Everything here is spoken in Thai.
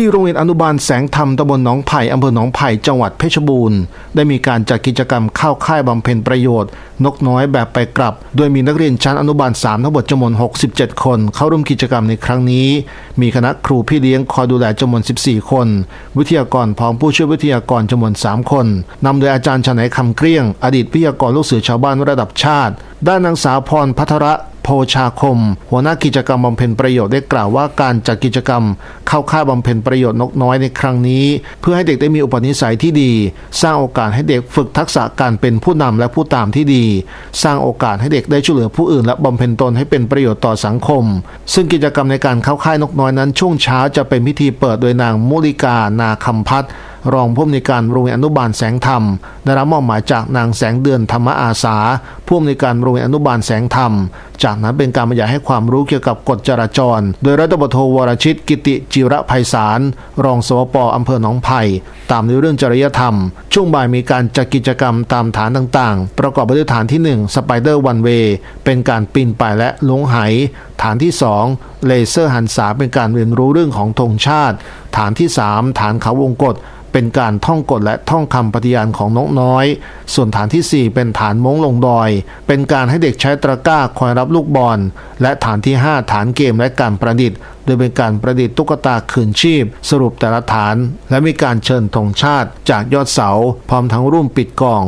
ที่โรงเรียนอนุบาลแสงธรรมตำบลหนองไผ่อำเภอหนองไผ่จังหวัดเพชรบูรณ์ ได้มีการจัดกิจกรรมเข้าค่ายบำเพ็ญประโยชน์ นกน้อยแบบไปกลับ โดยมีนักเรียนชั้นอนุบาล 3 ทั้งหมดจำนวน 67 คน เข้าร่วมกิจกรรมในครั้งนี้ มีคณะครูพี่เลี้ยงคอยดูแลจำนวน 14 คน วิทยากรพร้อมผู้ช่วยวิทยากรจำนวน 3 คนนำโดยอาจารย์ชนัยคำเกลี้ยง อดีตวิทยากรลูกเสือชาวบ้านระดับชาติ ด้านนางสาวพรพัทระ พชาคม หัวหน้ากิจกรรมบำเพ็ญประโยชน์ได้กล่าวว่าการจัดกิจกรรม เข้าค่ายบำเพ็ญประโยชน์นกน้อยในครั้งนี้ เพื่อให้เด็กได้มีอุปนิสัยที่ดี สร้างโอกาสให้เด็กฝึกทักษะการเป็นผู้นำและผู้ตามที่ดี สร้างโอกาสให้เด็กได้ช่วยเหลือผู้อื่น และบำเพ็ญตนให้เป็นประโยชน์ต่อสังคม ซึ่งกิจกรรมในการเข้าค่ายนกน้อยนั้นช่วงเช้าจะเป็นพิธีเปิดโดยนางมุลิกานาคำพัฒน์ รองผู้อำนวยการโรงเรียนอนุบาลแสงธรรม ได้รับมอบหมายจากนางแสงเดือนธรรมอาสาผู้อำนวยการโรงเรียนอนุบาลแสงธรรม จากนั้นเป็นการบรรยายให้ความรู้เกี่ยวกับกฎจราจร โดยรัฐบโทวรชิตกิติจิระภัยสาร รองสวปอำเภอหนองไผ่ตามในเรื่องจริยธรรม ช่วงบ่ายมีการจัดกิจกรรมตามฐานต่างๆ ประกอบไปด้วยฐานที่ 1 สไปเดอร์วันเวย์เป็นการปีนป่ายและลงไห ฐานที่ 2 เลเซอร์หันษาเป็นการเรียนรู้เรื่องของธงชาติ ฐานที่ 3 ฐานเขาวงกฏเป็นการท่องกฎและท่องคำปฏิญาณของนกน้อย ส่วนฐานที่ 4 เป็นฐานม้งลงดอย เป็นการให้เด็กใช้ตะกร้าคอยรับลูกบอล และฐานที่ 5 ฐานเกมและการประดิษฐ์ โดยเป็นการประดิษฐ์ตุ๊กตาคืนชีพ สรุปแต่ละฐาน และมีการเชิญธงชาติจากยอดเสา พร้อมทั้งร่วมปิดกอง